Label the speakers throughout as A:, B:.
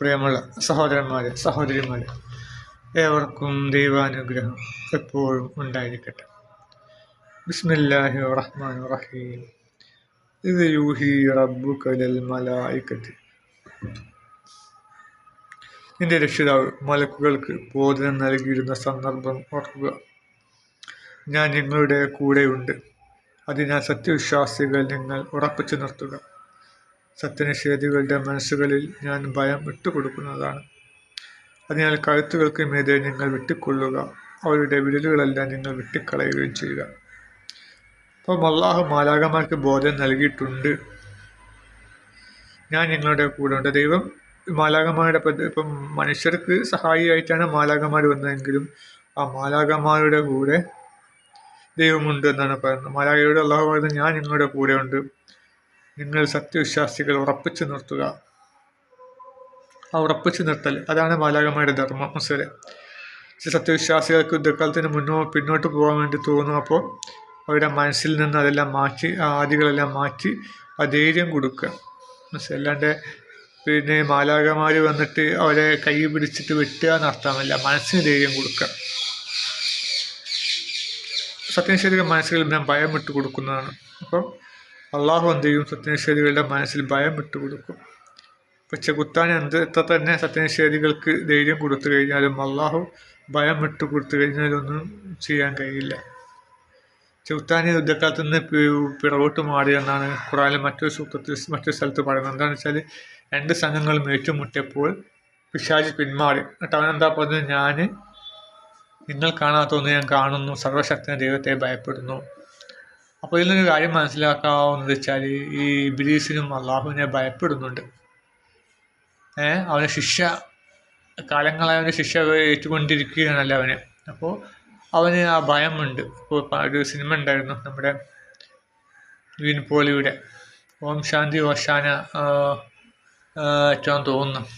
A: പ്രിയമുള്ള സഹോദരന്മാരെ സഹോദരിമാരെ ഏവർക്കും ദൈവാനുഗ്രഹം എപ്പോഴും ഉണ്ടായിരിക്കട്ടെ. ബിസ്മില്ലാഹി റഹ്മാൻ റഹീം. ഇത് യൂഹി റബ്ബു കലൽ മലായിക്കത്തി. നിന്റെ രക്ഷിതാവ് മലക്കുകൾക്ക് ബോധനം നൽകിയിരുന്ന സന്ദർഭം ഓർക്കുക. ഞാൻ നിങ്ങളുടെ കൂടെയുണ്ട്. അതിനാൽ സത്യവിശ്വാസികൾ നിങ്ങൾ ഉറപ്പിച്ചു നിർത്തുക. സത്യനിഷേധികളുടെ മനസ്സുകളിൽ ഞാൻ ഭയം വിട്ടുകൊടുക്കുന്നതാണ്. അതിനാൽ കഴുത്തുകൾക്ക് മീതെ നിങ്ങൾ വെട്ടിക്കൊള്ളുക. അവരുടെ വിരലുകളെല്ലാം നിങ്ങൾ വെട്ടിക്കളയുകയും ചെയ്യുക. അപ്പം അള്ളാഹു മാലാകമാർക്ക് ബോധം നൽകിയിട്ടുണ്ട്. ഞാൻ നിങ്ങളുടെ കൂടെ ഉണ്ട്. ദൈവം മാലാകമാരുടെ ഇപ്പം മനുഷ്യർക്ക് സഹായിയായിട്ടാണ് മാലാകമാർ വന്നതെങ്കിലും ആ മാലാകമാരുടെ കൂടെ ദൈവമുണ്ട് എന്നാണ് പറയുന്നത്. മാലാകയുടെ അള്ളാഹു പറയുന്നത് ഞാൻ നിങ്ങളുടെ കൂടെ ഉണ്ട്. നിങ്ങൾ സത്യവിശ്വാസികൾ ഉറപ്പിച്ചു നിർത്തുക. ആ ഉറപ്പിച്ചു നിർത്തൽ അതാണ് മാലാകമാരുടെ ധർമ്മം. മനസ്സിലെ സത്യവിശ്വാസികൾക്ക് യുദ്ധക്കാലത്തിന് മുന്നോ പിന്നോട്ട് പോകാൻ വേണ്ടി തോന്നും അപ്പോൾ അവരുടെ മനസ്സിൽ നിന്ന് അതെല്ലാം മാറ്റി ആ ആദികളെല്ലാം മാറ്റി ആ ധൈര്യം കൊടുക്കുക. മനസ്സിലല്ലാണ്ട് പിന്നെ മാലാകമാർ വന്നിട്ട് അവരെ കൈ പിടിച്ചിട്ട് വെട്ടുക എന്നർത്ഥമല്ല മനസ്സിന് ധൈര്യം കൊടുക്കുക. സത്യനിഷേധിക മനസ്സുകളിൽ ഞാൻ ഭയം വിട്ട് കൊടുക്കുന്നതാണ് അപ്പം അള്ളാഹു എന്ത് ചെയ്യും? സത്യനിഷേധികളുടെ മനസ്സിൽ ഭയം വിട്ടു കൊടുക്കും കുത്താൻ എന്ത് എത്ര തന്നെ സത്യനിഷേധികൾക്ക് ധൈര്യം കൊടുത്തു കഴിഞ്ഞാലും അള്ളാഹു ഭയം വിട്ടു കൊടുത്തു കഴിഞ്ഞാലൊന്നും ചെയ്യാൻ കഴിയില്ല. ചെകുത്താനി യുദ്ധക്കാലത്ത് നിന്ന് പിറകോട്ട് മാറി എന്നാണ് ഖുറാനിലെ മറ്റൊരു സൂത്രത്തിൽ മറ്റൊരു സ്ഥലത്ത് പറയുന്നത്. എന്താണെന്ന് വെച്ചാൽ രണ്ട് സംഘങ്ങളും ഏറ്റുമുട്ടിയപ്പോൾ പിശാജ് പിന്മാറി. എന്നിട്ട് അവനെന്താ പറഞ്ഞത്? ഞാൻ നിങ്ങൾ കാണാത്തൊന്ന് ഞാൻ കാണുന്നു. സർവശക്തന ദൈവത്തെ ഭയപ്പെടുന്നു. അപ്പോൾ നിന്നൊരു കാര്യം മനസ്സിലാക്കാവുന്നത് വെച്ചാൽ ഈ ഇബിലീസിനും അള്ളാഹുവിനെ ഭയപ്പെടുന്നുണ്ട്. ഏഹ് അവന് ശിക്ഷ കാലങ്ങളായി അവന് ശിക്ഷ ഏറ്റുകൊണ്ടിരിക്കുകയാണല്ലോ അവന്. അപ്പോൾ അവന് ആ ഭയമുണ്ട്. ഇപ്പോൾ ഒരു സിനിമ ഉണ്ടായിരുന്നു നമ്മുടെ വിൻ പോളിയുടെ. ഓം ശാന്തി ഓശാന ഏറ്റവും തോന്നുന്നു.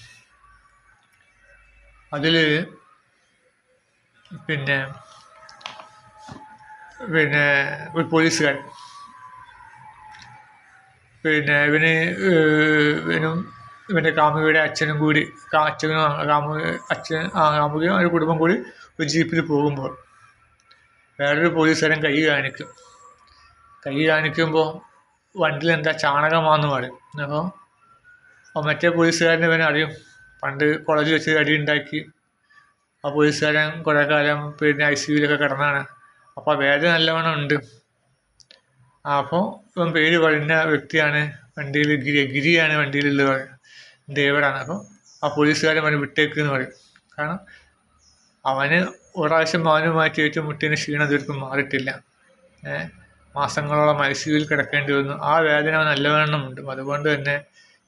A: അതിൽ പിന്നെ പിന്നെ ഒരു പോലീസുകാരൻ. പിന്നെ ഇവന് ഇവനും ഇവന്റെ കാമുകിയുടെ അച്ഛനും കൂടി അച്ഛനും കാമു അച്ഛൻ ആ കാമുകിയും അവരുടെ കുടുംബം കൂടി ഒരു ജീപ്പിൽ പോകുമ്പോൾ വേറൊരു പോലീസുകാരൻ കൈ കാണിക്കും. കൈ കാണിക്കുമ്പോൾ വണ്ടിയിൽ എന്താ ചാണകമാണെന്ന് പറയും. അപ്പോൾ മറ്റേ പോലീസുകാരനെ ഇവനെ അറിയും. പണ്ട് കോളേജിൽ വെച്ച് അടി ഉണ്ടാക്കി. ആ പോലീസുകാരൻ കുറേ കാലം പിന്നെ ഐ സി യുവിലൊക്കെ കിടന്നാണ്. അപ്പോൾ വേദന നല്ലവണ്ണം ഉണ്ട്. അപ്പോൾ ഇവൻ പേര് പറയുന്ന വ്യക്തിയാണ് വണ്ടിയിൽ ഗിരി ഗിരിയാണ് വണ്ടിയിലുള്ളത് ദേവരാണ്. അപ്പോൾ ആ പോലീസുകാരൻ അവനെ വിട്ടേക്ക് എന്ന് പറയും. കാരണം അവന് ഒരാഴ്ച പ്രാവശ്യം മാനുമായിട്ട് മുട്ടിന് ക്ഷീണം തീർക്കും മാറിയിട്ടില്ല. ഏഹ് മാസങ്ങളോളം ഐ കിടക്കേണ്ടി വന്നു. ആ വേദന അവൻ നല്ലവണ്ണം ഉണ്ട്. അതുകൊണ്ട് തന്നെ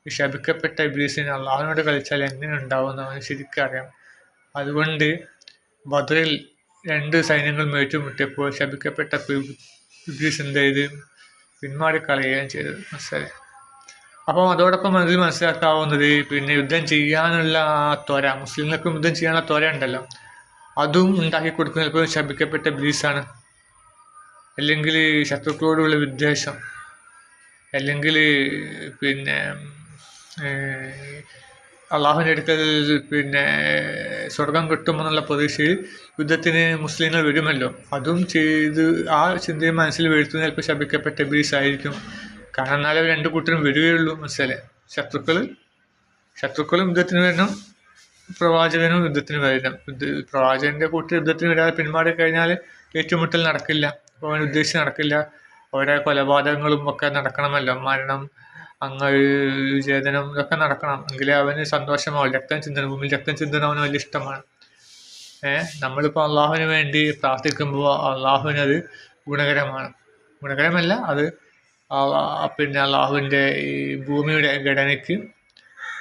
A: ഈ ശപിക്കപ്പെട്ട ഇബ്ലീസിന് അള്ളാഹുവിനോട് കളിച്ചാൽ എങ്ങനെ ഉണ്ടാവുമെന്ന് അവന് ശരിക്കും അറിയാം. അതുകൊണ്ട് ബദറിൽ രണ്ട് സൈന്യങ്ങളും ഏറ്റുമുട്ടിയപ്പോൾ ശപിക്കപ്പെട്ട എന്ത് ചെയ്ത് പിന്മാറിക്കളയുകയും ചെയ്തത് മനസ്സിലായി? അപ്പം അതോടൊപ്പം അതിൽ മനസ്സിലാക്കാവുന്നത് പിന്നെ യുദ്ധം ചെയ്യാനുള്ള ആ ത്വര മുസ്ലിങ്ങൾക്കും യുദ്ധം ചെയ്യാനുള്ള ത്വര ഉണ്ടല്ലോ. അതും ഉണ്ടാക്കി കൊടുക്കുന്ന ചിലപ്പോൾ ശപിക്കപ്പെട്ട ബ്ലീസാണ് അല്ലെങ്കിൽ ശത്രുക്കളോടുള്ള വിദ്വേഷം. അല്ലെങ്കിൽ പിന്നെ അള്ളാഹുവിന്റെ അടുക്കൽ പിന്നെ സ്വർഗം കിട്ടുമെന്നുള്ള പ്രതീക്ഷയിൽ യുദ്ധത്തിന് മുസ്ലിങ്ങൾ വരുമല്ലോ. അതും ചെയ്ത് ആ ചിന്തയും മനസ്സിൽ വീഴ്ത്തുന്ന ചിലപ്പോൾ ശപിക്കപ്പെട്ട ബീസ് ആയിരിക്കും. കാരണം എന്നാലേ രണ്ട് കൂട്ടരും വരികയുള്ളൂ മനസ്സിലെ. ശത്രുക്കൾ ശത്രുക്കളും യുദ്ധത്തിന് വരണം പ്രവാചകനും യുദ്ധത്തിന് വരണം. യുദ്ധ പ്രവാചകന്റെ കൂട്ടർ യുദ്ധത്തിന് വരാതെ പിന്മാറി കഴിഞ്ഞാൽ ഏറ്റുമുട്ടൽ നടക്കില്ല. അപ്പോൾ അവൻ ഉദ്ദേശിച്ച് നടക്കില്ല. അവരുടെ കൊലപാതകങ്ങളും ഒക്കെ നടക്കണമല്ലോ. മരണം അങ്ങ് ചേതനം ഇതൊക്കെ നടക്കണം. എങ്കിലേ അവന് സന്തോഷമാവും. രക്തം ചിന്തനം ഭൂമിയിൽ രക്തം ചിന്തനം അവന് വലിയ ഇഷ്ടമാണ്. ഏഹ് നമ്മളിപ്പോൾ അള്ളാഹുവിന് വേണ്ടി പ്രാർത്ഥിക്കുമ്പോൾ അള്ളാഹുവിനത് ഗുണകരമാണ്. ഗുണകരമല്ല അത് പിന്നെ അള്ളാഹുവിന്റെ ഈ ഭൂമിയുടെ ഘടനയ്ക്ക്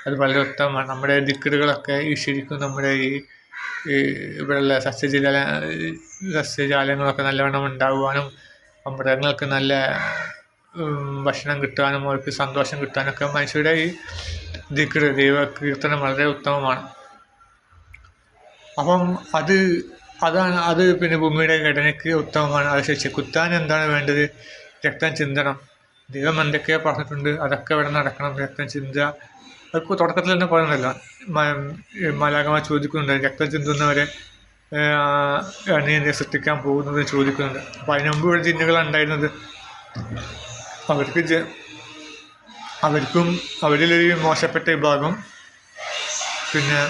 A: അത് വളരെ ഉത്തമമാണ്. നമ്മുടെ ദിക്കറുകളൊക്കെ ഈ ശരിക്കും നമ്മുടെ ഈ ഇവിടെയുള്ള സസ്യജല സസ്യജാലങ്ങളൊക്കെ നല്ലവണ്ണം ഉണ്ടാകുവാനും മൃഗങ്ങൾക്ക് നല്ല ഭക്ഷണം കിട്ടാനും അവർക്ക് സന്തോഷം കിട്ടാനൊക്കെ മനുഷ്യരുടെ ഈ ദിക്ര ദൈവ കീർത്തനം വളരെ ഉത്തമമാണ്. അപ്പം അത് അതാണ് അത് പിന്നെ ഭൂമിയുടെ ഘടനയ്ക്ക് ഉത്തമമാണ്. അത് ശരിച്ച് കുത്താൻ എന്താണ് വേണ്ടത്? രക്തം ചിന്തണം ദൈവം എന്തൊക്കെയോ പറഞ്ഞിട്ടുണ്ട്. അതൊക്കെ ഇവിടെ നടക്കണം. രക്തം ചിന്ത. അതൊക്കെ തുടക്കത്തിൽ തന്നെ പറയുന്നല്ലോ മലയാളമ ചോദിക്കുന്നുണ്ട്. രക്തം ചിന്തുന്നവരെ നീ എന്നെ സൃഷ്ടിക്കാൻ പോകുന്നത് ചോദിക്കുന്നുണ്ട്. അപ്പം അതിനുമുമ്പ് ഇവിടെ ജിന്നുകളാണ് ഉണ്ടായിരുന്നത്? അവർക്ക് അവർക്കും അവരിലൊരു മോശപ്പെട്ട വിഭാഗം. പിന്നെ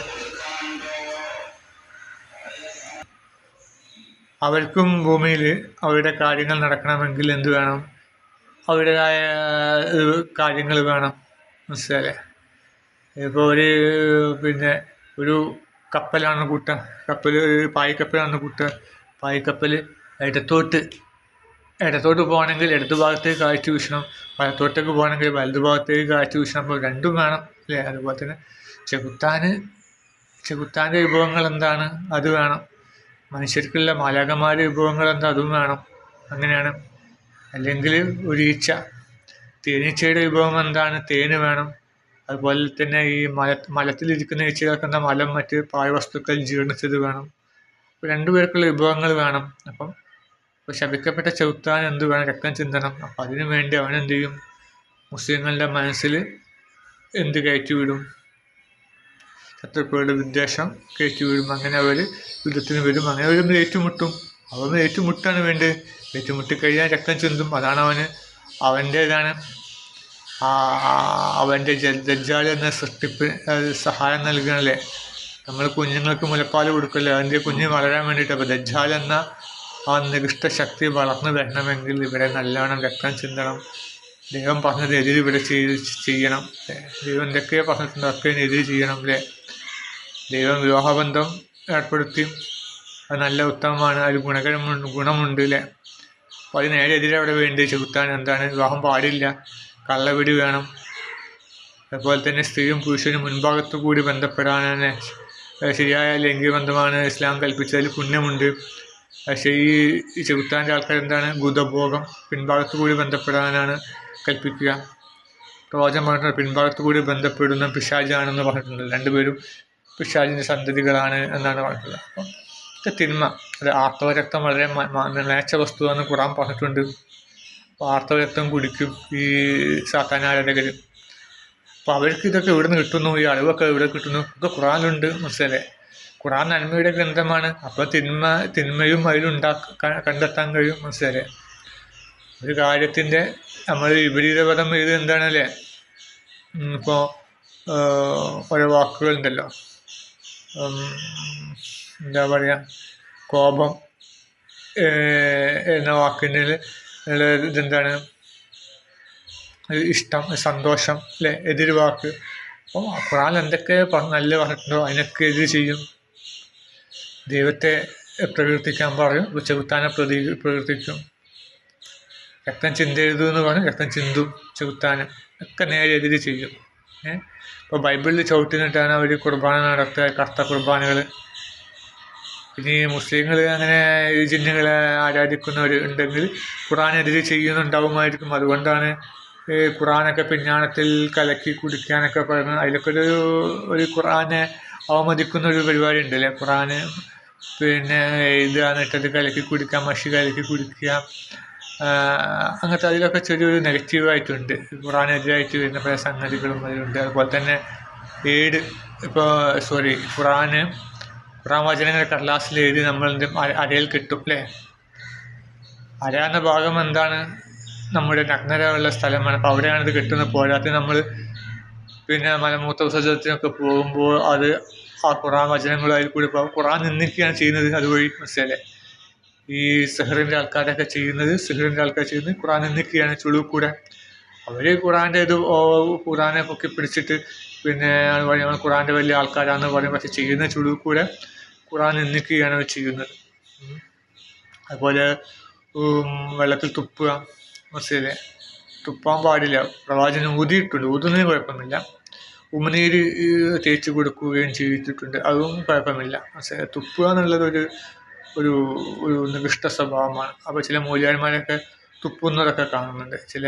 A: അവർക്കും ഭൂമിയിൽ അവരുടെ കാര്യങ്ങൾ നടക്കണമെങ്കിൽ എന്ത് വേണം? അവരുടേതായ കാര്യങ്ങൾ വേണം. മനസ്സിലായില്ലേ? ഇപ്പോൾ ഒരു പിന്നെ ഒരു കപ്പലാണ് കൂട്ടുക. കപ്പൽ പായ്ക്കപ്പലാണ് കൂട്ടുക. പായ്ക്കപ്പൽ ഇടത്തോട്ട് ഇടത്തോട്ട് പോകണമെങ്കിൽ ഇടതു ഭാഗത്തേക്ക് കാഴ്ച വീശണം വലത്തോട്ടേക്ക് പോകണമെങ്കിൽ വലതു ഭാഗത്തേക്ക് കാഴ്ച വീശണം. അപ്പോൾ രണ്ടും വേണം അല്ലേ? അതുപോലെ തന്നെ ചെകുത്താന് ചെകുത്താന്റെ വിഭവങ്ങൾ എന്താണ്? അത് വേണം മനുഷ്യർക്കുള്ള മാലാകന്മാരുടെ വിഭവങ്ങൾ എന്താ? അതും വേണം അങ്ങനെയാണ്. അല്ലെങ്കിൽ ഒരു തേനീച്ചയുടെ വിഭവം എന്താണ്? തേന് വേണം. അതുപോലെ തന്നെ ഈ മല മലത്തിലിരിക്കുന്ന ഈച്ചകൾക്കെന്താ മലം മറ്റ് പായ പാഴ്വസ്തുക്കൾ ജീർണിച്ചത് വേണം. രണ്ടുപേർക്കുള്ള വിഭവങ്ങൾ വേണം അപ്പം ഇപ്പോൾ ശപിക്കപ്പെട്ട ചെറുത്താൻ എന്ത് വേണം? രക്തം ചിന്തണം അപ്പം അതിനു വേണ്ടി അവൻ എന്ത് ചെയ്യും? മുസ്ലിങ്ങളുടെ മനസ്സിൽ എന്ത് കയറ്റി വിടും? ശത്രുക്കളുടെ വിദ്വേഷം കയറ്റി വിടും. അങ്ങനെ അവർ യുദ്ധത്തിന് വരും. അങ്ങനെ അവരും ഏറ്റുമുട്ടും. അവൻ ഏറ്റുമുട്ടാണ് വേണ്ടത്. ഏറ്റുമുട്ടിക്കഴിഞ്ഞാൽ രക്തം ചിന്തും. അതാണ് അവന് അവന്റേതാണ്. അവന്റെ ദജ്ജാൽ എന്ന സൃഷ്ടിപ്പ് സഹായം നൽകണല്ലേ നമ്മൾ കുഞ്ഞുങ്ങൾക്ക് മുലപ്പാൽ കൊടുക്കല്ലേ? അതിന്റെ കുഞ്ഞ് വളരാൻ വേണ്ടിയിട്ട്. അപ്പോൾ ദജ്ജാൽ എന്ന ആ നികൃഷ്ട ശക്തി വളർന്നു വരണമെങ്കിൽ ഇവിടെ നല്ലവണ്ണം രക്തം ചിന്തണം. ദൈവം പറഞ്ഞത് എതിര് ഇവിടെ ചെയ്യണം. ദൈവം എന്തൊക്കെയോ പറഞ്ഞിട്ടുണ്ട് അതൊക്കെ എതിര് ചെയ്യണം അല്ലേ? ദൈവം വിവാഹബന്ധം ഏർപ്പെടുത്തി. അത് നല്ല ഉത്തമമാണ് അതിൽ ഗുണകരമുണ്ട് ഗുണമുണ്ട് അല്ലേ? അപ്പോൾ അത് അവിടെ വേണ്ടി ചെലുത്താൻ എന്താണ്? വിവാഹം പാടില്ല. കള്ളവിടി വേണം. അതുപോലെ തന്നെ സ്ത്രീയും പുരുഷനും മുൻഭാഗത്ത് കൂടി ബന്ധപ്പെടാനാണ്. ശരിയായ ലൈംഗിക ബന്ധമാണ് ഇസ്ലാം കൽപ്പിച്ചതിൽ പുണ്യമുണ്ട്. പക്ഷേ ഈ ചെകുത്താന്റെ ആൾക്കാർ എന്താണ് ഗുതഭോഗം പിൻഭാഗത്ത് കൂടി ബന്ധപ്പെടാനാണ് കൽപ്പിക്കുക. റോജൻ പറഞ്ഞിട്ടുണ്ട് പിൻഭാഗത്ത് കൂടി ബന്ധപ്പെടുന്ന പിശാജാണെന്ന് പറഞ്ഞിട്ടുണ്ട്. രണ്ടുപേരും പിശാജിന്റെ സന്തതികളാണ് എന്നാണ് പറഞ്ഞിട്ടുള്ളത്. അപ്പം ഇത് തിന്മ. അത് ആർത്തവരക്തം വളരെ നേച്ച വസ്തുവാണ് ഖുറാൻ പറഞ്ഞിട്ടുണ്ട്. ആർത്തവരക്തം കുടിക്കും ഈ സാത്താനാരാധകർ അപ്പോൾ അവർക്ക് ഇതൊക്കെ എവിടെ നിന്ന് കിട്ടുന്നു? ഈ അറിവൊക്കെ എവിടെ കിട്ടുന്നു? ഇതൊക്കെ ഖുറാനുണ്ട് മനസ്സിലല്ലേ ഖുറാൻ നന്മയുടെ ഗ്രന്ഥമാണ്. അപ്പോൾ തിന്മ തിന്മയും അതിലുണ്ടാക്കാൻ കണ്ടെത്താൻ കഴിയും മനസ്സിലെ ഒരു കാര്യത്തിന്റെ നമ്മൾ വിപരീതപദം ഇത് എന്താണല്ലേ? ഇപ്പോൾ ഓരോ വാക്കുകളുണ്ടല്ലോ. എന്താ പറയുക കോപം എന്ന വാക്കിന്റെ ഇതെന്താണ്? ഇഷ്ടം സന്തോഷം അല്ലേ? എതിര് വാക്ക്. അപ്പോൾ ഖുറാൻ എന്തൊക്കെ നല്ല പറഞ്ഞിട്ടുണ്ടോ? അതിനൊക്കെ എതിര് ചെയ്യും. ദൈവത്തെ പ്രകീർത്തിക്കാൻ പറയും. ചെകുത്താനെ പ്രതി പ്രകീർത്തിക്കും. രക്തം ചിന്തരുത് എന്ന് പറഞ്ഞു രക്തം ചിന്തു ചെകുത്താനും ഒക്കെ നേരെ എതിര് ചെയ്യും. ഏഹ് ഇപ്പോൾ ബൈബിളിൽ ചവിട്ടിനിട്ടാണ് അവർ കുർബാന നടത്തുക കർത്ത കുർബാനകൾ ഇനി മുസ്ലിങ്ങൾ അങ്ങനെ ഈ ജിന്നുകളെ ആരാധിക്കുന്നവർ ഉണ്ടെങ്കിൽ ഖുറാനെതിരെ ചെയ്യുന്നുണ്ടാവുമായിരിക്കും. അതുകൊണ്ടാണ് ഈ ഖുറാനൊക്കെ പിഞ്ഞാണത്തിൽ കലക്കി കുടിക്കാനൊക്കെ പറയുന്നത്. അതിലൊക്കെ ഒരു ഒരു ഖുറാനെ അവമതിക്കുന്ന ഒരു പരിപാടി ഉണ്ടല്ലേ ഖുറാന് പിന്നെ എഴുതുക എന്നിട്ടത് കലക്കി കുടിക്കുക മഷി കലക്കി കുടിക്കുക അങ്ങനത്തെ അതിലൊക്കെ ചെറിയൊരു നെഗറ്റീവായിട്ടുണ്ട് ഖുറാനെതിരായിട്ട് വരുന്ന പല സംഗതികളും അതിലുണ്ട്. അതുപോലെ തന്നെ ഏട് ഇപ്പോൾ സോറി ഖുറാന് ഖുറാൻ വചനങ്ങൾ കടലാസിൽ എഴുതി നമ്മൾ അരയിൽ കിട്ടും അല്ലേ? അര ഭാഗം എന്താണ്? നമ്മുടെ നഗ്നരമുള്ള സ്ഥലമാണ്. അപ്പോൾ അവിടെയാണ് ഇത് കിട്ടുന്നത്. പോരാത്ത നമ്മൾ പിന്നെ മലമൂത്ര വിസർജനത്തിനൊക്കെ പോകുമ്പോൾ അത് ആ ഖുറാൻ വചനങ്ങൾ അതിൽ കൂടി ഖുറാൻ നിന്നിക്കുകയാണ് ചെയ്യുന്നത്. അതുവഴി മനസ്സിലല്ലേ ഈ സെഹറിന്റെ ആൾക്കാരൊക്കെ ചെയ്യുന്നത് സെഹറിന്റെ ആൾക്കാർ ചെയ്യുന്നത് ഖുറാൻ നിന്നിക്കുകയാണ് ചുളു കൂടെ അവർ ഖുറാന്റെ ഇത് ഖുറാനെ പൊക്കി പിടിച്ചിട്ട് പിന്നെ ഞങ്ങൾ ഖുറാന്റെ വലിയ ആൾക്കാരാണെന്ന് പറയും പക്ഷെ ചെയ്യുന്ന ചുളു കൂടെ ഖുറാൻ നിന്നിക്കുകയാണ് അവർ ചെയ്യുന്നത്. അതുപോലെ വെള്ളത്തിൽ തുപ്പുക. മനസ്സിലെ തുപ്പാൻ പാടില്ല. പ്രവാചകൻ ഊതിയിട്ടുണ്ട്. ഊതുന്നതിന് കുഴപ്പമില്ല ഉമിനീര് തേച്ച് കൊടുക്കുകയും ചെയ്തിട്ടുണ്ട്. അതും കുഴപ്പമില്ല. പക്ഷേ തുപ്പുക എന്നുള്ളതൊരു ഒരു ഒരു നികൃഷ്ട സ്വഭാവമാണ്. അപ്പോൾ ചില മൂല്യാന്മാരൊക്കെ തുപ്പുന്നതൊക്കെ കാണുന്നുണ്ട്. ചില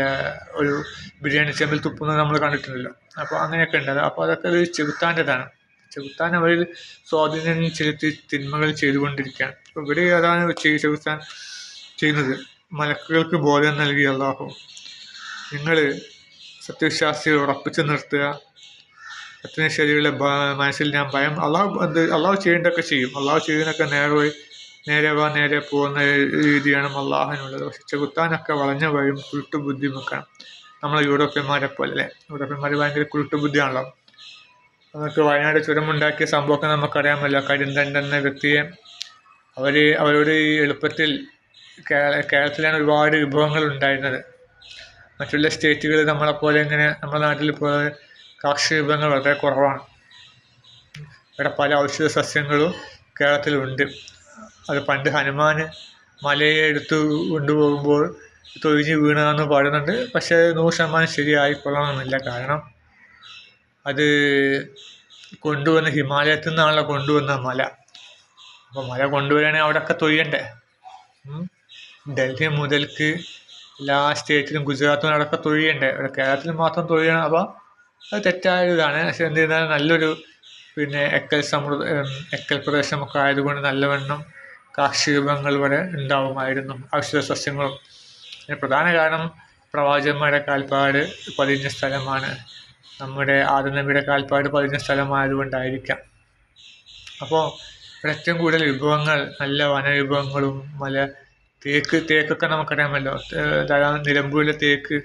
A: ഒരു ബിരിയാണി ചെമ്പിൽ തുപ്പുന്നത് നമ്മൾ കണ്ടിട്ടുണ്ടല്ലോ. അപ്പോൾ അങ്ങനെയൊക്കെ ഉണ്ട്. അപ്പോൾ അതൊക്കെ ഒരു ചെകുത്താന്റെതാണ്. ചെകുത്താൻ അവരിൽ സ്വാധീനം ചെലുത്തി തിന്മകൾ ചെയ്തുകൊണ്ടിരിക്കുകയാണ്. അപ്പോൾ ഇവിടെ അതാണ് ചെകുത്താൻ ചെയ്യുന്നത്. മലക്കുകൾക്ക് ബോധം നൽകിയ അള്ളാഹു. നിങ്ങൾ സത്യവിശ്വാസികൾ ഉറപ്പിച്ചു നിർത്തുക. ശരിയുള്ള മനസ്സിൽ ഞാൻ ഭയം. അള്ളാഹു എന്ത് അള്ളാഹു ചെയ്യേണ്ടതൊക്കെ ചെയ്യും. അള്ളാഹു ചെയ്യുന്നൊക്കെ നേരെ നേരെ വാ നേരെ പോകുന്ന രീതിയാണ് അള്ളാഹിനുള്ളത് പക്ഷെ ചെകുത്താനൊക്കെ വളഞ്ഞ വഴിയും കുരുട്ടു ബുദ്ധിയും വെക്കണം നമ്മൾ യൂറോപ്യന്മാരെ പോലെ അല്ലേ യൂറോപ്യന്മാർ ഭയങ്കര കുരുട്ടു ബുദ്ധിയാണല്ലോ നമുക്ക് വയനാട് ചുരമുണ്ടാക്കിയ സംഭവമൊക്കെ നമുക്കറിയാമല്ലോ. കരിന്തൻ എന്ന വ്യക്തിയെ അവർ അവരോട് ഈ എളുപ്പത്തിൽ കേരളത്തിലാണ് ഒരുപാട് വിഭവങ്ങൾ ഉണ്ടായിരുന്നത്. മറ്റുള്ള സ്റ്റേറ്റുകൾ നമ്മളെപ്പോലെ ഇങ്ങനെ നമ്മുടെ നാട്ടിൽ പോലെ കാർഷിക വിഭവങ്ങൾ വളരെ കുറവാണ്. ഇവിടെ പല ഔഷധ സസ്യങ്ങളും കേരളത്തിലുണ്ട്. അത് പണ്ട് ഹനുമാൻ മലയെ എടുത്ത് കൊണ്ടുപോകുമ്പോൾ തൊഴിഞ്ഞ് വീണതെന്ന് പറയുന്നുണ്ട്. പക്ഷേ നൂറ് ശതമാനം ശരിയായിക്കൊള്ളണമെന്നില്ല കാരണം അത് കൊണ്ടുവന്ന ഹിമാലയത്തിൽ നിന്നാണല്ലോ കൊണ്ടുവന്ന മല. അപ്പോൾ മല കൊണ്ടുവരികയാണെങ്കിൽ അവിടെയൊക്കെ തൊയ്യണ്ടേ ഡൽഹി മുതൽക്ക് എല്ലാ സ്റ്റേറ്റിലും ഗുജറാത്തും അവിടെയൊക്കെ തൊഴിയണ്ടേ? ഇവിടെ കേരളത്തിൽ മാത്രം തൊഴിയണം. അപ്പോൾ അത് തെറ്റായ ഇതാണ് പക്ഷെ ചെയ്താലും നല്ലൊരു പിന്നെ എക്കൽ സമൃദ്ധ എക്കൽ പ്രദേശമൊക്കെ ആയതുകൊണ്ട് നല്ലവണ്ണം കാർഷിക വിഭവങ്ങൾ വരെ ഉണ്ടാവുമായിരുന്നു. ഔഷധ സസ്യങ്ങളും. പ്രധാന കാരണം പ്രവാചകന്മാരുടെ കാൽപ്പാട് പതിഞ്ഞ സ്ഥലമാണ്. നമ്മുടെ ആദനബിയുടെ കാൽപ്പാട് പതിഞ്ഞ സ്ഥലമായതുകൊണ്ടായിരിക്കാം. അപ്പോൾ ഏറ്റവും കൂടുതൽ വിഭവങ്ങൾ നല്ല വനവിഭവങ്ങളും മല തേക്ക് തേക്കൊക്കെ നമുക്കറിയാമല്ലോ. ധാരാളം നിലമ്പൂരിലെ തേക്ക്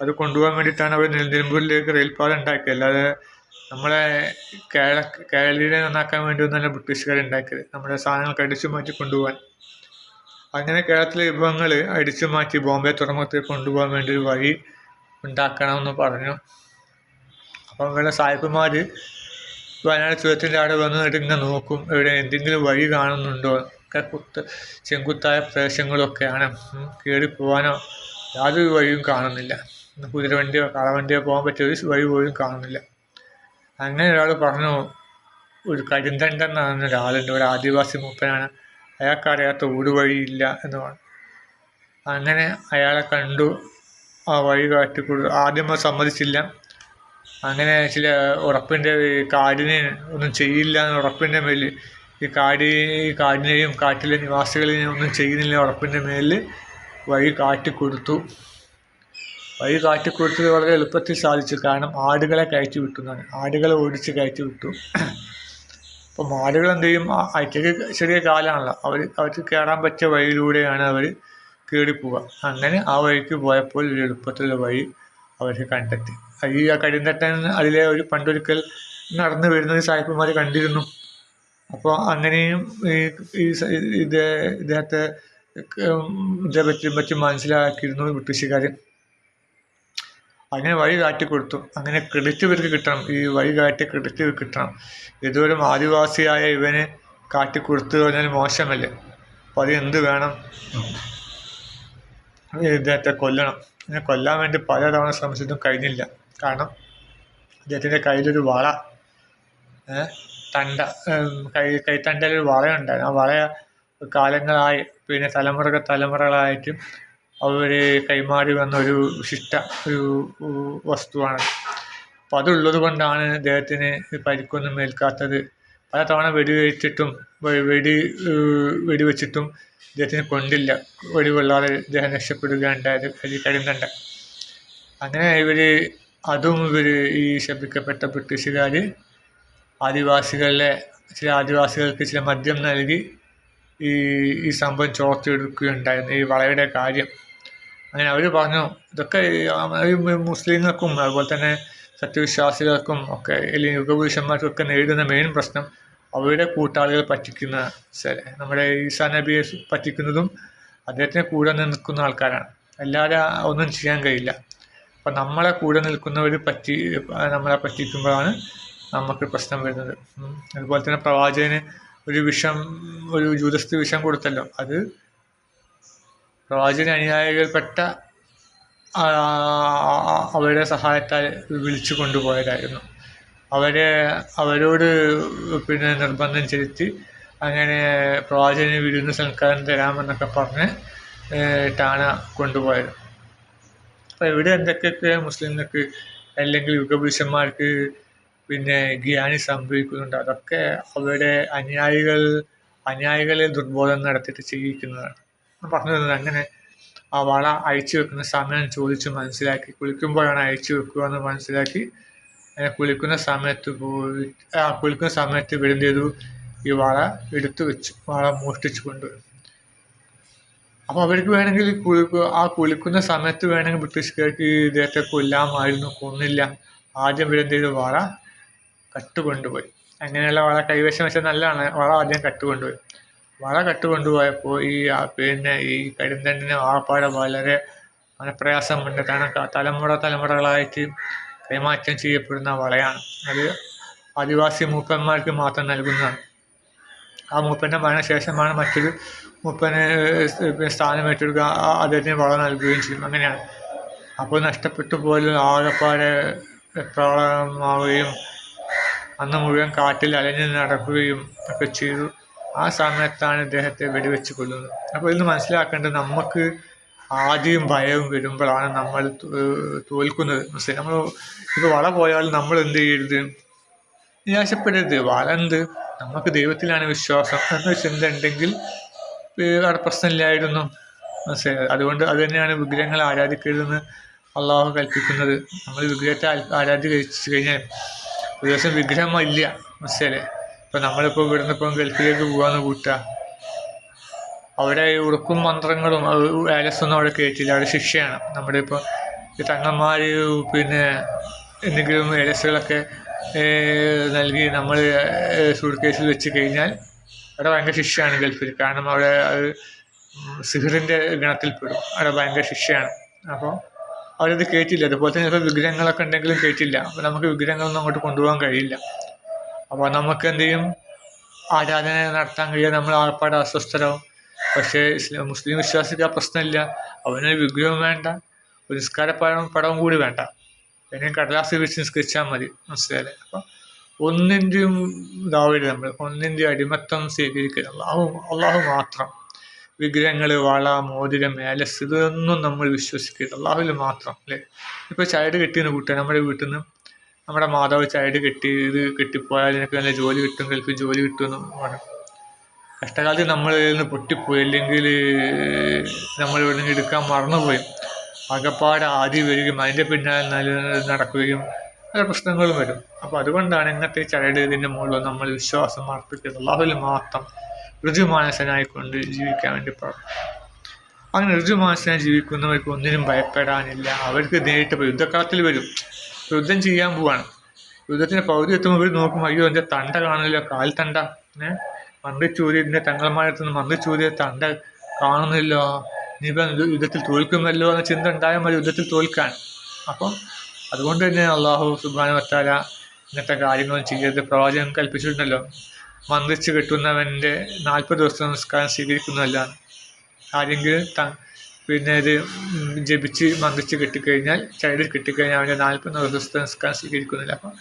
A: അത് കൊണ്ടുപോകാൻ വേണ്ടിയിട്ടാണ് അവർ നിലമ്പൂരിലേക്ക് റെയിൽപാത ഉണ്ടാക്കിയത്. അല്ലാതെ നമ്മളെ കേരള കേരളീയരെ നന്നാക്കാൻ വേണ്ടി ഒന്നല്ല ബ്രിട്ടീഷുകാർ ഉണ്ടാക്കിയത്. നമ്മുടെ സാധനങ്ങൾ അടിച്ചു മാറ്റി കൊണ്ടുപോകാൻ. അങ്ങനെ കേരളത്തിലെ വിഭവങ്ങൾ അടിച്ചു മാറ്റി ബോംബെ തുറമുഖത്തേക്ക് കൊണ്ടുപോകാൻ വേണ്ടി ഒരു വഴി ഉണ്ടാക്കണമെന്ന് പറഞ്ഞു. അപ്പം ഇവിടെ സായിപ്പുമാർ വയനാട് ചുരത്തിന്റെ അവിടെ വന്ന് ഇങ്ങനെ നോക്കും ഇവിടെ എന്തെങ്കിലും വഴി കാണുന്നുണ്ടോ? ഒക്കെ കുത്ത് ചെങ്കുത്തായ പ്രദേശങ്ങളൊക്കെയാണ്. കയറി പോകാനോ യാതൊരു വഴിയും കാണുന്നില്ല. കുതിരവണ്ടിയോ കാളവണ്ടിയോ പോകാൻ പറ്റിയ ഒരു വഴി പോലും കാണുന്നില്ല. അങ്ങനെ ഒരാൾ പറഞ്ഞു ഒരു കരിന്തണ്ടെന്നാണ് ഒരാളുണ്ട് ഒരു ആദിവാസി മൂപ്പനാണ്. അയാൾക്കറിയാത്ത ഒരു വഴിയില്ല എന്ന് പറഞ്ഞു. അങ്ങനെ അയാളെ കണ്ടു. ആ വഴി കാട്ടി കാട്ടിക്കൊടു ആദ്യം സമ്മതിച്ചില്ല. അങ്ങനെ ചില ഉറപ്പിന്റെ കാടിനെ ഒന്നും ചെയ്യില്ല എന്ന് ഉറപ്പിന്റെ മേലിൽ ഈ കാടി കാടിനെയും കാട്ടിലെ നിവാസികളെയും ഒന്നും ചെയ്യുന്നില്ല ഉറപ്പിന്റെ മേലിൽ വഴി കാട്ടിക്കൊടുത്തു വഴി കാട്ടിക്കൊടുത്തത് വളരെ എളുപ്പത്തിൽ സാധിച്ചു കാരണം ആടുകളെ കയറ്റി വിട്ടുന്നാണ് ആടുകളെ ഓടിച്ച് കയറ്റി വിട്ടു അപ്പം ആടുകൾ എന്ത് ചെയ്യും അയറ്റക്ക് ചെറിയ കാലമാണല്ലോ അവർ അവർക്ക് കയറാൻ പറ്റിയ വഴിയിലൂടെയാണ് അവർ കയറിപ്പോവുക പോവുക അങ്ങനെ ആ വഴിക്ക് പോയപ്പോൾ ഒരു എളുപ്പത്തിലുള്ള വഴി അവർ കണ്ടെത്തി ഈ കരിന്തട്ടൻ അതിലെ ഒരു പണ്ടൊരിക്കൽ നടന്നു വരുന്നത് സാഹിബുമാർ കണ്ടിരുന്നു അപ്പോൾ അങ്ങനെയും ഈ ഇത് ഇദ്ദേഹത്തെ പറ്റി പറ്റി മനസ്സിലാക്കിയിരുന്നു ബ്രിട്ടീഷുകാർ അങ്ങനെ വഴി കാട്ടി കൊടുത്തു. അങ്ങനെ ക്രെഡിറ്റ് ഇവർക്ക് കിട്ടണം. ഈ വഴി കാട്ടി ക്രെഡിറ്റ് കിട്ടണം. ഇതുവരെ ആദിവാസിയായ ഇവന് കാട്ടിക്കൊടുത്തു പറഞ്ഞാൽ മോശമല്ലേ? അപ്പോൾ അത് എന്ത് വേണം? ഇദ്ദേഹത്തെ കൊല്ലണം. ഇങ്ങനെ കൊല്ലാൻ വേണ്ടി പലതവണ ശ്രമിച്ചിട്ടും കഴിഞ്ഞില്ല. കാരണം അദ്ദേഹത്തിന്റെ കയ്യിലൊരു വള തണ്ട കൈ കൈത്തണ്ടയിലൊരു വളയുണ്ടായിരുന്നു. ആ വള കാലങ്ങളായി. പിന്നെ തലമുറകൾ തലമുറകളായിട്ടും അവർ കൈമാറി വന്ന ഒരു വിശിഷ്ട ഒരു വസ്തുവാണ്. അപ്പം അതുള്ളത് കൊണ്ടാണ് അദ്ദേഹത്തിന് പരിക്കൊന്നും ഏൽക്കാത്തത്. പല തവണ വെടിവെച്ചിട്ടും വെടി വെടിവെച്ചിട്ടും ഇദ്ദേഹത്തിന് കൊണ്ടില്ല. വെടി കൊള്ളാതെ ഇദ്ദേഹം രക്ഷപ്പെടുകയുണ്ടായത് കരി കഴിയുന്നുണ്ട് അങ്ങനെ ഇവർ അതും ഇവർ ഈ ശപിക്കപ്പെട്ട ബ്രിട്ടീഷുകാർ ആദിവാസികളിലെ ചില ആദിവാസികൾക്ക് ചില മദ്യം നൽകി ഈ ഈ സംഭവം ചോർത്തിയെടുക്കുകയുണ്ടായിരുന്നു ഈ വളയുടെ കാര്യം. അങ്ങനെ അവർ പറഞ്ഞു ഇതൊക്കെ മുസ്ലിങ്ങൾക്കും അതുപോലെ തന്നെ സത്യവിശ്വാസികൾക്കും ഒക്കെ അല്ലെങ്കിൽ യുഗപുരുഷന്മാർക്കൊക്കെ നേരിടുന്ന മെയിൻ പ്രശ്നം അവരുടെ കൂട്ടാളികൾ പറ്റിക്കുന്ന നമ്മുടെ ഈസാ നബിയെ പറ്റിക്കുന്നതും അദ്ദേഹത്തിന് കൂടെ നിൽക്കുന്ന ആൾക്കാരാണ്. അല്ലാതെ ഒന്നും ചെയ്യാൻ കഴിയില്ല. അപ്പം നമ്മളെ കൂടെ നിൽക്കുന്നവർ പറ്റി നമ്മളെ പറ്റിക്കുമ്പോഴാണ് നമുക്ക് പ്രശ്നം വരുന്നത്. അതുപോലെ തന്നെ പ്രവാചകന് ഒരു വിഷം ഒരു ജൂതസ്ഥ വിഷം കൊടുത്തല്ലോ. അത് പ്രവാചകൻ അനുയായികൾപ്പെട്ട അവരുടെ സഹായത്താൽ വിളിച്ചു കൊണ്ടുപോയതായിരുന്നു. അവരെ അവരോട് പിന്നെ നിർബന്ധം ചെലുത്തി അങ്ങനെ പ്രവാചകന് വിരുന്ന് സൽക്കാരം തരാമെന്നൊക്കെ പറഞ്ഞ് ടാണ കൊണ്ടുപോയത്. അപ്പോൾ ഇവിടെ എന്തൊക്കെയൊക്കെ മുസ്ലിങ്ങൾക്ക് അല്ലെങ്കിൽ യുഗപുരുഷന്മാർക്ക് പിന്നെ ഗ്യാനി സംഭവിക്കുന്നുണ്ട്. അതൊക്കെ അവരുടെ അനുയായികൾ അനുയായികളെ ദുർബോധം നടത്തിയിട്ട് ചെയ്യിക്കുന്നതാണ്. പറഞ്ഞു തന്നത് അങ്ങനെ ആ വള അയച്ചു വെക്കുന്ന സമയം ചോദിച്ച് മനസ്സിലാക്കി കുളിക്കുമ്പോഴാണ് അയച്ചു വെക്കുക എന്ന് മനസ്സിലാക്കി കുളിക്കുന്ന സമയത്ത് പോയി ആ കുളിക്കുന്ന സമയത്ത് ഇവരെന്ത് ചെയ്തു ഈ വള എടുത്തു വെച്ചു വള മോഷ്ടിച്ചു കൊണ്ടുവരും അപ്പോൾ അവർക്ക് വേണമെങ്കിൽ കുളിക്കുക ആ കുളിക്കുന്ന സമയത്ത് വേണമെങ്കിൽ ബ്രിട്ടീഷുകാർക്ക് ഇദ്ദേഹത്തെ കൊല്ലാമായിരുന്നു കൊന്നില്ല. ആദ്യം ഇവരെന്ത് ചെയ്തു വള കട്ട് കൊണ്ടുപോയി അങ്ങനെയുള്ള വള കൈവശം വെച്ചാൽ നല്ലതാണ്. വള ആദ്യം കട്ട് കൊണ്ടുപോയി വള കട്ട് കൊണ്ടുപോയപ്പോൾ ഈ പിന്നെ ഈ കരിന്തണ്ടിന് ആപ്പാടെ വളരെ മനപ്രയാസമുണ്ട് കാരണം തലമുറ തലമുറകളായിട്ട് കൈമാറ്റം ചെയ്യപ്പെടുന്ന വളയാണ്. അത് ആദിവാസി മൂപ്പന്മാർക്ക് മാത്രം നൽകുന്നതാണ്. ആ മൂപ്പന്റെ മരണശേഷമാണ് മറ്റൊരു മൂപ്പന് സ്ഥാനം ഏറ്റെടുക്കുക. അദ്ദേഹത്തിന് വള നൽകുകയും ചെയ്യും. അങ്ങനെയാണ്. അപ്പോൾ നഷ്ടപ്പെട്ടു പോലും ആകെപ്പാടെ പ്രളയമാവുകയും അന്ന് മുഴുവൻ കാട്ടിൽ അലഞ്ഞു നടക്കുകയും ഒക്കെ ചെയ്തു. ആ സമയത്താണ് ഇദ്ദേഹത്തെ വെടിവെച്ച് കൊല്ലുന്നത്. അപ്പോൾ ഇന്ന് മനസ്സിലാക്കേണ്ടത് നമുക്ക് ആദ്യം ഭയവും വരുമ്പോഴാണ് നമ്മൾ തോൽക്കുന്നത്. നമ്മൾ ഇപ്പോൾ വള പോയാൽ നമ്മൾ എന്ത് ചെയ്യരുത്? നിരാശപ്പെടരുത്. വള എന്ത്? നമുക്ക് ദൈവത്തിലാണ് വിശ്വാസം. എന്ന ചിന്ത ഉണ്ടെങ്കിൽ വേറെ പ്രശ്നമില്ലായിരുന്നു. മനസ്സിലായത് അതുകൊണ്ട് അത് തന്നെയാണ് വിഗ്രഹങ്ങൾ ആരാധിക്കരുതെന്ന് അള്ളാഹു കൽപ്പിക്കുന്നത്. നമ്മൾ വിഗ്രഹത്തെ ആരാധിച്ചു കഴിഞ്ഞാൽ ഒരു ദിവസം വിഗ്രഹം ഇല്ല. മനസ്സിലല്ലേ ഇപ്പം നമ്മളിപ്പോൾ ഇവിടുന്ന് ഇപ്പം ഗൾഫിലേക്ക് പോകാമെന്ന് കൂട്ടുക അവിടെ ഉറുക്കും മന്ത്രങ്ങളും വേലസൊന്നും അവിടെ കയറ്റില്ല അവിടെ ശിക്ഷയാണ്. നമ്മുടെ ഇപ്പോൾ തങ്ങന്മാർ പിന്നെ എന്തെങ്കിലും വേലസുകളൊക്കെ നൽകി നമ്മൾ സൂട്ട് കേസിൽ വെച്ച് കഴിഞ്ഞാൽ അവിടെ ഭയങ്കര ശിക്ഷയാണ് ഗൾഫിൽ. കാരണം അവിടെ അത് സിഹറിന്റെ ഗണത്തിൽപ്പെടും. അവിടെ ഭയങ്കര ശിക്ഷയാണ്. അപ്പോൾ അവരത് കേട്ടില്ല. അതുപോലെ തന്നെ വിഗ്രഹങ്ങളൊക്കെ ഉണ്ടെങ്കിലും കേട്ടില്ല. അപ്പോൾ നമുക്ക് വിഗ്രഹങ്ങളൊന്നും അങ്ങോട്ട് കൊണ്ടുപോകാൻ കഴിയില്ല. അപ്പോൾ നമുക്ക് എന്ത് ചെയ്യും? ആരാധന നടത്താൻ കഴിയാതെ നമ്മൾ ആർപ്പാട് അസ്വസ്ഥരാകും പക്ഷേ മുസ്ലിം വിശ്വാസിക്ക് ആ പ്രശ്നമില്ല. അവനൊരു വിഗ്രഹം വേണ്ട. ഒരു നിസ്കാര പടം പടവും കൂടി വേണ്ട. പിന്നെ കടലാസ് വെച്ച് നിസ്കരിച്ചാൽ മതി. മനസ്സിലായില്ലേ? അപ്പം ഒന്നിന്റെയും ഇതാവരുത് നമ്മൾ ഒന്നിന്റെയും അടിമത്തം സ്വീകരിക്കരുത്. അള്ളാഹു അള്ളാഹു മാത്രം. വിഗ്രഹങ്ങൾ വള മോതിരം മേലസ് ഇതൊന്നും നമ്മൾ വിശ്വസിക്കരുത്. അള്ളാഹുവിൽ മാത്രം അല്ലേ? ഇപ്പോൾ ചൈൽഡ് കെട്ടിയെന്ന് കൂട്ടുക നമ്മുടെ വീട്ടിൽ നിന്ന് നമ്മുടെ മാതാവ് ചൈൽഡ് കെട്ടി ഇത് കെട്ടിപ്പോയാൽ നിനക്ക് നല്ല ജോലി കിട്ടും ഗൾഫിൽ ജോലി കിട്ടുമെന്ന് പറഞ്ഞു കഷ്ടകാലത്ത് നമ്മൾ നിന്ന് പൊട്ടിപ്പോയി അല്ലെങ്കിൽ നമ്മൾ ഇവിടെ എടുക്കാൻ മറന്നുപോയി. അകപ്പാട് ആദ്യം വരികയും അതിന്റെ പിന്നാലെ നല്ല നടക്കുകയും പല പ്രശ്നങ്ങളും വരും. അപ്പോൾ അതുകൊണ്ടാണ് ഇന്നത്തെ ചരട് ഇതിന്റെ മുകളിൽ നമ്മൾ വിശ്വാസം അർപ്പിക്കുന്നത് അള്ളാഹുവിൽ മാത്രം ഋജുമാനസനായിക്കൊണ്ട് ജീവിക്കാൻ വേണ്ടി പറഞ്ഞു അങ്ങനെ ഋജുമാനസനായി ജീവിക്കുന്നവർക്ക് ഒന്നിനും ഭയപ്പെടാനില്ല. അവർക്ക് നേരിട്ട് യുദ്ധക്കാലത്തിൽ വരും. യുദ്ധം ചെയ്യാൻ പോവാണ്. യുദ്ധത്തിന് പകുതി എത്തുമ്പോൾ ഇവർ നോക്കും അയ്യോ എന്റെ തണ്ട കാണില്ല കാൽ തണ്ട. ഏഹ് മന്ത്രിച്ചൂരി എന്റെ തങ്ങന്മാരടുത്ത് നിന്ന് മന്ത്രിച്ചൂരിയ തണ്ട കാണുന്നില്ലോ. ഇനിയിപ്പം യുദ്ധത്തിൽ തോൽക്കുമല്ലോ എന്ന ചിന്ത ഉണ്ടായാൽ മതി യുദ്ധത്തിൽ തോൽക്കാൻ. അപ്പം അതുകൊണ്ട് തന്നെ അള്ളാഹു സുബാന വത്താല ഇങ്ങനത്തെ കാര്യങ്ങളൊന്നും ചെയ്യരുത്. പ്രവാചകം കൽപ്പിച്ചിട്ടുണ്ടല്ലോ. മന്ത്രിച്ച് കിട്ടുന്നവന്റെ നാൽപ്പത് ദിവസം നിസ്കാരം സ്വീകരിക്കുന്നതല്ല. ആരെങ്കിലും ത പിന്നെ ഇത് ജപിച്ച് മന്ത്രിച്ച് കിട്ടിക്കഴിഞ്ഞാൽ ചൈൽഡിൽ കിട്ടിക്കഴിഞ്ഞാൽ അവന്റെ നാൽപ്പത് ദിവസത്തെ നിസ്കാരം സ്വീകരിക്കുന്നില്ല അപ്പം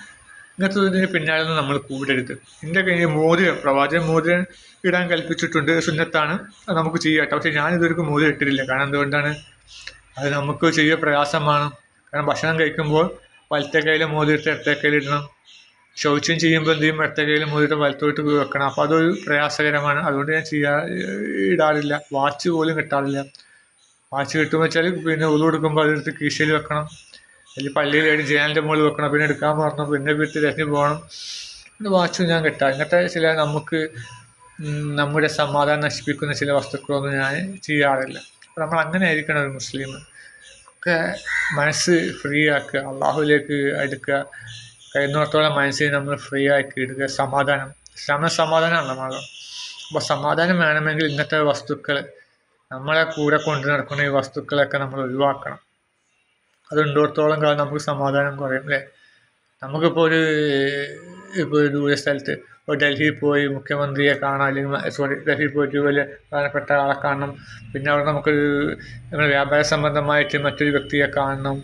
A: ഇങ്ങനത്തെ ഇതിന് പിന്നാലെ നമ്മൾ കൂടരുത്. എന്റെ കയ്യിൽ മോതിരം പ്രവാചകൻ മോതിരം ഇടാൻ കൽപ്പിച്ചിട്ടുണ്ട്. സുന്നത്താണ്. അത് നമുക്ക് ചെയ്യാം പക്ഷെ ഞാനിതൊരു മോതിരം ഇട്ടിട്ടില്ല. കാരണം എന്തുകൊണ്ടാണ്? അത് നമുക്ക് ചെയ്യുക പ്രയാസമാണ്. കാരണം ഭക്ഷണം കഴിക്കുമ്പോൾ വലത്തെ കയ്യിൽ മോതിരത്തെ ഇടത്തെ കയ്യിൽ ഇടണം. ശൗച്യം ചെയ്യുമ്പോൾ എന്ത് ചെയ്യും ഇടത്തെ കയ്യിൽ പോയി വലത്തോട്ട് വെക്കണം. അപ്പോൾ അതൊരു പ്രയാസകരമാണ്. അതുകൊണ്ട് ഞാൻ ചെയ്യാ ഇടാറില്ല. വാച്ച് പോലും കിട്ടാറില്ല. വാച്ച് കിട്ടുമ്പോൾ വെച്ചാൽ പിന്നെ ഉള്ളു കൊടുക്കുമ്പോൾ അതെടുത്ത് കീശയിൽ വെക്കണം. അല്ലെങ്കിൽ പള്ളിയിൽ എവിടെ ജനാലിന്റെ മുകളിൽ വെക്കണം. പിന്നെ എടുക്കാൻ പറഞ്ഞു. പിന്നെ വീട്ടിൽ തിരഞ്ഞു പോകണം. പിന്നെ വാച്ചും ഞാൻ കിട്ടാം. ഇങ്ങനത്തെ ചില നമുക്ക് നമ്മുടെ സമാധാനം നശിപ്പിക്കുന്ന ചില വസ്തുക്കളൊന്നും ഞാൻ ചെയ്യാറില്ല. നമ്മൾ അങ്ങനെ ആയിരിക്കണം ഒരു മുസ്ലിം. ഒക്കെ മനസ്സ് ഫ്രീ ആക്കുക. അള്ളാഹുലേക്ക് എടുക്കുക കഴിയുന്നിടത്തോളം മനസ്സിനെ നമ്മൾ ഫ്രീ ആക്കി ഇടുക സമാധാനം. ഇസ്ലാമിലെ സമാധാനമാണല്ലോ മാർഗം അപ്പോൾ സമാധാനം വേണമെങ്കിൽ ഇന്നത്തെ വസ്തുക്കൾ നമ്മളെ കൂടെ കൊണ്ടു നടക്കുന്ന ഈ വസ്തുക്കളൊക്കെ നമ്മൾ ഒഴിവാക്കണം. അതുണ്ടോടത്തോളം കാലം നമുക്ക് സമാധാനം കുറയും അല്ലേ? നമുക്കിപ്പോൾ ഒരു ഇപ്പോൾ ഒരു ദൂര സ്ഥലത്ത് ഇപ്പോൾ ഡൽഹിയിൽ പോയി മുഖ്യമന്ത്രിയെ കാണാം അല്ലെങ്കിൽ സോറി ഡൽഹിയിൽ പോയിട്ട് വലിയ പ്രധാനപ്പെട്ട ആളെ കാണണം. പിന്നെ അവിടെ നമുക്കൊരു വ്യാപാര സംബന്ധമായിട്ട് മറ്റൊരു വ്യക്തിയെ കാണണം.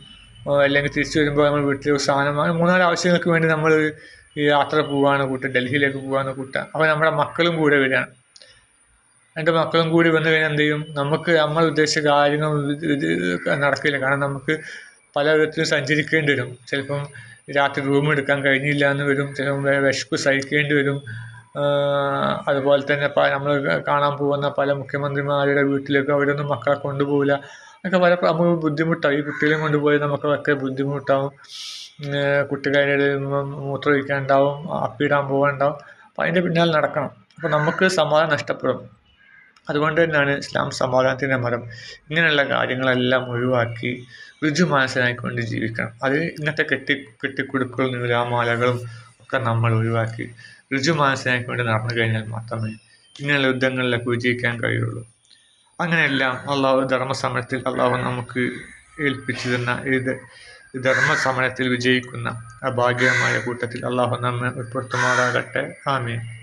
A: അല്ലെങ്കിൽ തിരിച്ചു വരുമ്പോൾ നമ്മൾ വീട്ടിൽ ഒരു സാധനം മൂന്നാൽ ആവശ്യങ്ങൾക്ക് വേണ്ടി നമ്മൾ ഈ യാത്ര പോവുകയാണ് കൂട്ടുക ഡൽഹിയിലേക്ക് പോകുകയാണ് കൂട്ടുക അപ്പോൾ നമ്മുടെ മക്കളും കൂടെ വരികയാണ്. എന്റെ മക്കളും കൂടി വന്നു കഴിഞ്ഞാൽ എന്ത് ചെയ്യും? നമുക്ക് നമ്മൾ ഉദ്ദേശിച്ച കാര്യങ്ങൾ നടക്കില്ല. കാരണം നമുക്ക് പല വിധത്തിലും സഞ്ചരിക്കേണ്ടി വരും. ചിലപ്പം രാത്രി റൂം എടുക്കാൻ കഴിഞ്ഞില്ല എന്ന് വരും. ചിലപ്പം വിശപ്പ് സഹിക്കേണ്ടി വരും. അതുപോലെ തന്നെ നമ്മൾ കാണാൻ പോകുന്ന പല മുഖ്യമന്ത്രിമാരുടെ വീട്ടിലേക്ക് അവരൊന്നും മക്കളെ കൊണ്ടുപോകില്ല ഒക്കെ പല നമുക്ക് ബുദ്ധിമുട്ടാവും ഈ കുട്ടികളെ കൊണ്ടുപോയി നമുക്കതൊക്കെ ബുദ്ധിമുട്ടാവും. കുട്ടികളുടെ മൂത്രമൊഴിക്കാൻ ഉണ്ടാവും അപ്പിടാൻ പോകാനുണ്ടാവും അപ്പം അതിന്റെ പിന്നാലെ നടക്കണം. അപ്പോൾ നമുക്ക് സമാധാനം നഷ്ടപ്പെടും. അതുകൊണ്ട് തന്നെയാണ് ഇസ്ലാം സമാധാനത്തിന്റെ മരം. ഇങ്ങനെയുള്ള കാര്യങ്ങളെല്ലാം ഒഴിവാക്കി ഋജു മനസ്സിലാക്കിക്കൊണ്ട് ജീവിക്കണം. അത് ഇങ്ങനത്തെ കെട്ടി കെട്ടിക്കുടുക്കളും നൂലാമാലകളും ഒക്കെ നമ്മൾ ഒഴിവാക്കി ഋജു മനസ്സിലാക്കിക്കൊണ്ട് നടന്നു കഴിഞ്ഞാൽ മാത്രമേ ഇങ്ങനെയുള്ള യുദ്ധങ്ങളിലൊക്കെ വിജയിക്കാൻ കഴിയുള്ളൂ. അങ്ങനെയെല്ലാം അള്ളാഹു ധർമ്മസമരത്തിൽ അള്ളാഹു നമുക്ക് ഏൽപ്പിച്ചു തന്ന ഇത് ധർമ്മസമരത്തിൽ വിജയിക്കുന്ന അഭാഗ്യമായ കൂട്ടത്തിൽ അള്ളാഹു നമ്മെ ഉൾപ്പെടുത്തുമാറാകട്ടെ. ആമീൻ.